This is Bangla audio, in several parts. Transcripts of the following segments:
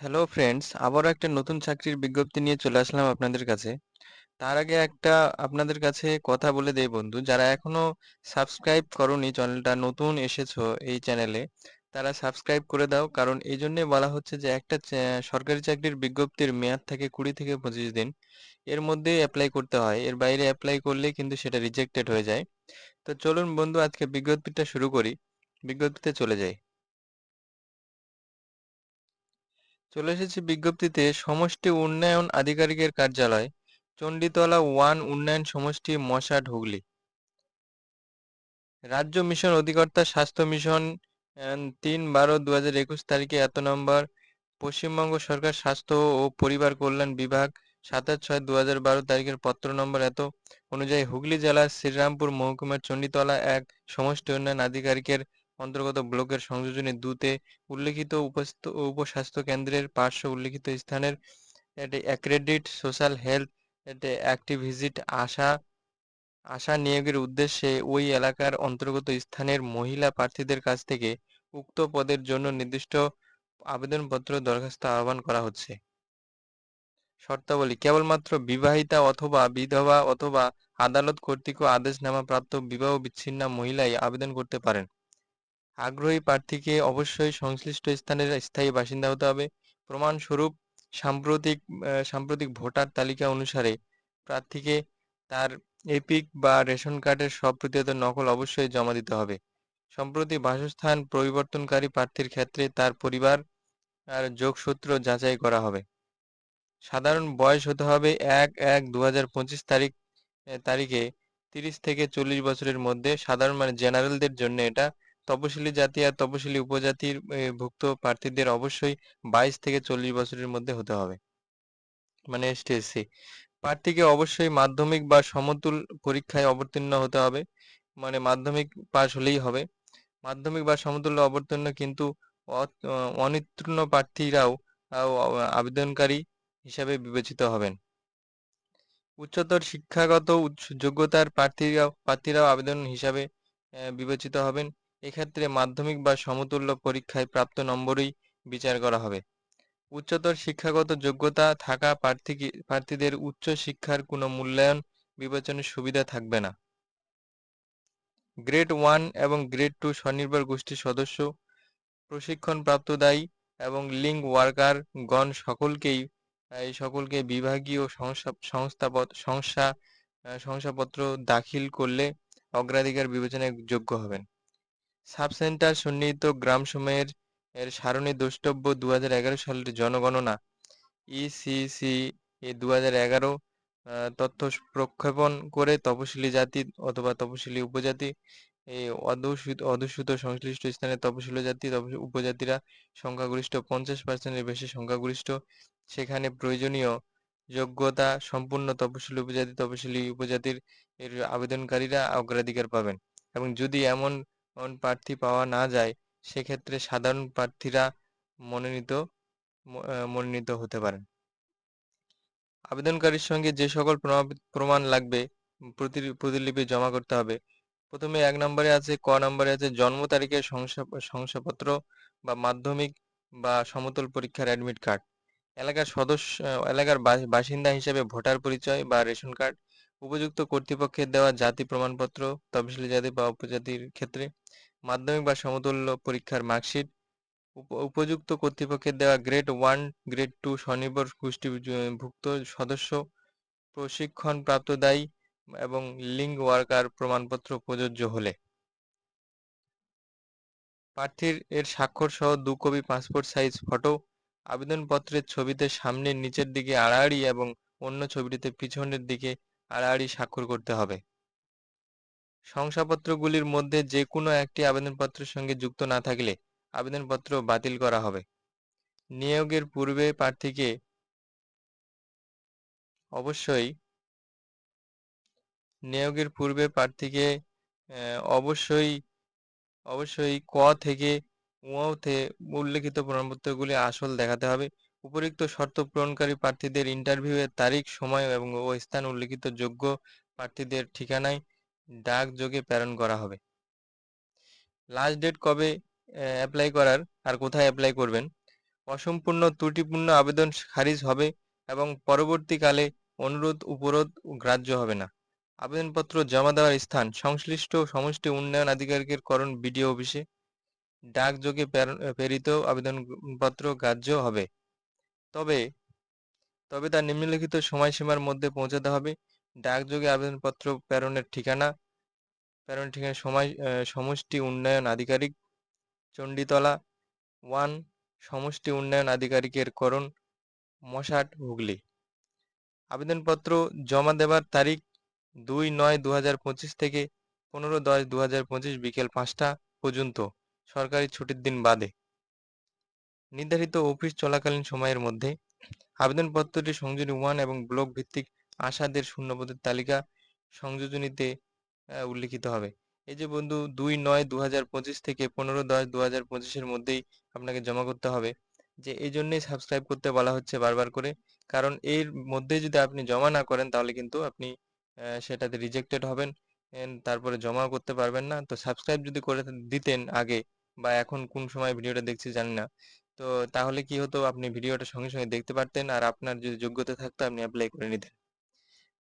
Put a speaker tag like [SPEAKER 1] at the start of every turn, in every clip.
[SPEAKER 1] হ্যালো ফ্রেন্ডস আবারও একটা নতুন চাকরির বিজ্ঞপ্তি নিয়ে চলে আসলাম আপনাদের কাছে। তার আগে একটা আপনাদের কাছে কথা বলে দেই বন্ধু, যারা এখনও সাবস্ক্রাইব করনি চ্যানেলটা, নতুন এসেছ এই চ্যানেলে, তারা সাবস্ক্রাইব করে দাও। কারণ এই জন্যে বলা হচ্ছে যে একটা সরকারি চাকরির বিজ্ঞপ্তির মেয়াদ থাকে কুড়ি থেকে পঁচিশ দিন। এর মধ্যে অ্যাপ্লাই করতে হয়। এর বাইরে অ্যাপ্লাই করলে কিন্তু সেটা রিজেক্টেড হয়ে যায়। তো চলুন বন্ধু, আজকে বিজ্ঞপ্তিটা শুরু করি। বিজ্ঞপ্তিতে চলে যাই। চলে এসেছি বিজ্ঞপ্তিতে। সমষ্টি উন্নয়ন আধিকারিকের কার্যালয়, চণ্ডীতলা ওয়ান উন্নয়ন সমষ্টি মশাট হুগলি রাজ্য মিশন অধিকর্তা স্বাস্থ্য মিশন তিন বারো দু হাজার একুশ তারিখে এত নম্বর। পশ্চিমবঙ্গ সরকার স্বাস্থ্য ও পরিবার কল্যাণ বিভাগ, সাতাশ ছয় দু হাজার বারো তারিখের পত্র নম্বর এত। অনুযায়ী হুগলি জেলার শ্রীরামপুর মহকুমার চণ্ডীতলা এক সমষ্টি উন্নয়ন আধিকারিকের অন্তর্গত ব্লকের সংযোজনে দুতে উল্লেখিত উপস্বাস্থ্য কেন্দ্রের পার্শ্ব উল্লেখিত স্থানের অ্যাক্রেডিট সোশ্যাল হেলথ একটি অ্যাক্টিভ ভিজিট আশা আশা নিয়োগের উদ্দেশ্যে ওই এলাকার অন্তর্গত স্থানের মহিলা প্রার্থীদের কাছ থেকে উক্ত পদের জন্য নির্দিষ্ট আবেদনপত্র দরখাস্ত আহ্বান করা হচ্ছে। শর্তাবলী, কেবলমাত্র বিবাহিতা অথবা বিধবা অথবা আদালত কর্তৃক আদেশনামা প্রাপ্ত বিবাহ বিচ্ছিন্না মহিলাই আবেদন করতে পারেন। আগ্রহী প্রার্থীকে অবশ্যই সংশ্লিষ্ট স্থানের স্থায়ী বাসিন্দা হতে হবে। প্রমাণস্বরূপ সাম্প্রতিক সাম্প্রতিক ভোটার তালিকা অনুসারে প্রার্থীকে তার এপিক বা রেশন কার্ডের স্বপ্রতিহত নকল অবশ্যই জমা দিতে হবে। সম্প্রতি বাসস্থান পরিবর্তনকারী প্রার্থীর ক্ষেত্রে তার পরিবার আর যোগসূত্র যাচাই করা হবে। সাধারণ বয়স হতে হবে এক এক দু তারিখ তারিখে তিরিশ থেকে চল্লিশ বছরের মধ্যে। সাধারণ মানে জেনারেলদের জন্য এটা তপশিলি জাতি আর তপশিলি উপজাতির ভুক্ত প্রার্থীদের অবশ্যই বাইশ থেকে চল্লিশ বছরের মধ্যে হতে হবে। মানে এসটি এসসি প্রার্থীকে অবশ্যই মাধ্যমিক বা সমতুল পরীক্ষায় অবতীর্ণ হতে হবে। মানে মাধ্যমিক পাশ হলেই হবে। মাধ্যমিক বা সমতুল্য অবতীর্ণ কিন্তু অনুত্তীর্ণ প্রার্থীরাও আবেদনকারী হিসাবে বিবেচিত হবেন। উচ্চতর শিক্ষাগত যোগ্যতার প্রার্থীরাও প্রার্থীরাও আবেদন হিসাবে বিবেচিত হবেন। এক্ষেত্রে মাধ্যমিক বা সমতুল্য পরীক্ষায় প্রাপ্ত নম্বরই বিচার করা হবে। উচ্চতর শিক্ষাগত যোগ্যতা থাকা প্রার্থী প্রার্থীদের উচ্চ শিক্ষার কোনো মূল্যায়ন, বিবেচনার সুবিধা থাকবে না। গ্রেড ওয়ান এবং গ্রেড টু স্বনির্ভর গোষ্ঠীর সদস্য, প্রশিক্ষণপ্রাপ্ত দায়ী এবং লিঙ্ক ওয়ার্কার গণ সকলকেই, এই সকলকে বিভাগীয় সংস্থা সংস্থা শংসাপত্র দাখিল করলে অগ্রাধিকার বিবেচনায় যোগ্য হবেন। সাব সেন্টার সন্নিহিত গ্রামসমূহের এর সারণী দ্রষ্টব্য দু সালের জনগণনা। ইসিসি এ দু হাজার এগারো তথ্য প্রক্ষেপণ করে তপশিলি জাতি অথবা তপশিলি উপজাতি এই সংশ্লিষ্ট স্থানে তপশিলি জাতি উপজাতিরা সংখ্যাগরিষ্ঠ পঞ্চাশ পার্সেন্টের বেশি সংখ্যাগরিষ্ঠ। সেখানে প্রয়োজনীয় যোগ্যতা সম্পূর্ণ তপশিলি উপজাতি, তপশিলি উপজাতির এর আবেদনকারীরা অগ্রাধিকার পাবেন। এবং যদি এমন প্রার্থী পাওয়া না যায়, সেক্ষেত্রে সাধারণ প্রার্থীরা মনোনীত মনোনীত হতে পারেন। আবেদনকারীর সঙ্গে যে সকল প্রমা- প্রমাণ লাগবে, প্রতি- প্রতিলিপি জমা করতে হবে। প্রথমে এক নম্বরে আছে, ক নম্বরে আছে, জন্ম তারিখের শংসাপত্র বা মাধ্যমিক বা সমতল পরীক্ষার অ্যাডমিট কার্ড এলাকার সদস্য, এলাকার বাসিন্দা হিসেবে ভোটার পরিচয় বা রেশন কার্ড উপযুক্ত কর্তৃপক্ষের দেওয়া জাতি প্রমাণপত্র, তফসিলি জাতি বা উপজাতির ক্ষেত্রে, মাধ্যমিক বা সমতুল্য পরীক্ষার মার্কশিট, উপ- উপযুক্ত কর্তৃপক্ষের দেওয়া গ্রেড ওয়ান, গ্রেড টু স্বনির্ভর গোষ্ঠীভুক্ত সদস্য প্রশিক্ষণ প্রাপ্ত দায়ী এবং লিঙ্ক ওয়ার্কার প্রমাণপত্র প্রযোজ্য হলে। প্রার্থীর এর স্বাক্ষর সহ দু কপি পাসপোর্ট সাইজ, ফটো, আবেদনপত্রের ছবিতে সামনের নিচের দিকে আড়াআড়ি এবং অন্য ছবিটিতে পিছনের দিকে আড়াআড়ি স্বাক্ষর করতে হবে। শংসাপত্রগুলির মধ্যে যে কোনো একটি আবেদনপত্রের সঙ্গে যুক্ত না থাকলে আবেদনপত্র বাতিল করা হবে। নিয়োগের পূর্বে প্রার্থীকে অবশ্যই নিয়োগের পূর্বে প্রার্থীকে অবশ্যই অবশ্যই ক থেকে উতে উল্লেখিত প্রমাণপত্রগুলি আসল দেখাতে হবে। উপরিক্ত শর্ত পূরণকারী প্রার্থীদের ইন্টারভিউয়ের তারিখ, সময় এবং ও স্থান উল্লেখিত যোগ্য প্রার্থীদের ঠিকানায় ডাকযোগে প্রেরণ করা হবে। লাস্ট ডেট কবে অ্যাপ্লাই করার আর কোথায় অ্যাপ্লাই করবেন? অসম্পূর্ণ, ত্রুটিপূর্ণ আবেদন খারিজ হবে এবং পরবর্তীকালে অনুরোধ, উপরোধ গ্রাহ্য হবে না। আবেদনপত্র জমা দেওয়ার স্থান, সংশ্লিষ্ট সমষ্টি উন্নয়ন আধিকারিকের করণ বিডিও অফিসে। ডাকযোগে প্রেরিত আবেদনপত্র গ্রাহ্য হবে। তবে তবে তার নিম্নলিখিত সময়সীমার মধ্যে পৌঁছাতে হবে। ডাকযোগে আবেদনপত্র প্রেরণের ঠিকানা প্রেরণের ঠিকানা, সময় সমষ্টি উন্নয়ন আধিকারিক, চণ্ডীতলা ওয়ান, সমষ্টি উন্নয়ন আধিকারিকের করণ, মশাট হুগলি। আবেদনপত্র জমা দেওয়ার তারিখ দুই নয় দু থেকে পনেরো দশ দু বিকেল পাঁচটা পর্যন্ত। সরকারি ছুটির দিন বাদে। নির্ধারিত অফিস চলাকালীন সময়ের মধ্যে আবেদনপত্রটি সংযোজনী ওয়ান এবং ব্লক ভিত্তিক আশাদের শূন্যপদের তালিকা সংযোজনীতে উল্লিখিত হবে। এই যে বন্ধু, দুই নয় দু হাজার পঁচিশ থেকে পনেরো দশ দু হাজার পঁচিশের মধ্যেই আপনাকে জমা করতে হবে। যে এই জন্যেই সাবস্ক্রাইব করতে বলা হচ্ছে বারবার করে। কারণ এর মধ্যে যদি আপনি জমা না করেন, তাহলে কিন্তু আপনি সেটাতে রিজেক্টেড হবেন তারপরে জমাও করতে পারবেন না। তো সাবস্ক্রাইব যদি করে দিতেন আগে বা এখন কোন সময় ভিডিওটা দেখছি জানি না। তো তাহলে কি হতো? আপনি ভিডিওটা সঙ্গে সঙ্গে দেখতে পারতেন আর আপনার যদি যোগ্যতা থাকতো, আপনি অ্যাপ্লাই করে নিতেন।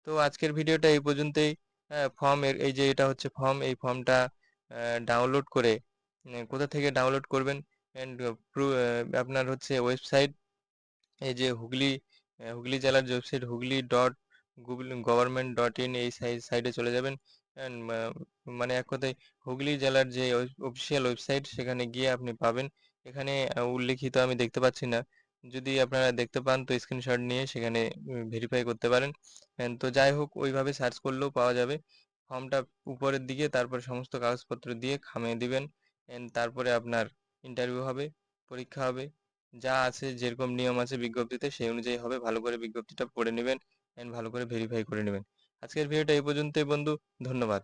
[SPEAKER 1] তো আজকের ভিডিওটা এই পর্যন্তই। ফর্ম এর, এই যে এটা হচ্ছে ফর্ম এই ফর্মটা ডাউনলোড করে কোথা থেকে ডাউনলোড করবেন? অ্যান্ড আপনার হচ্ছে ওয়েবসাইট এই যে হুগলি হুগলি জেলার website Hooghly dot Google government dot in এই সাইটে চলে যাবেন। অ্যান্ড মানে এক কথায় হুগলি জেলার যে অফিসিয়াল ওয়েবসাইট সেখানে গিয়ে আপনি পাবেন। এখানে উল্লেখিত আমি দেখতে পাচ্ছি না। যদি আপনারা দেখতে পান তো স্ক্রিনশট নিয়ে সেখানে ভেরিফাই করতে পারেন। তো যাই হোক, ওইভাবে সার্চ করলেও পাওয়া যাবে। ফর্মটা উপরের দিকে, তারপরে সমস্ত কাগজপত্র দিয়ে খামিয়ে দিবেন। তারপরে আপনার ইন্টারভিউ হবে, পরীক্ষা হবে। যা আছে, যেরকম নিয়ম আছে বিজ্ঞপ্তিতে, সেই অনুযায়ী হবে। ভালো করে বিজ্ঞপ্তিটা পড়ে নেবেন। অ্যান্ড ভালো করে ভেরিফাই করে নেবেন। আজকের ভিডিওটা এই পর্যন্তই বন্ধু। ধন্যবাদ।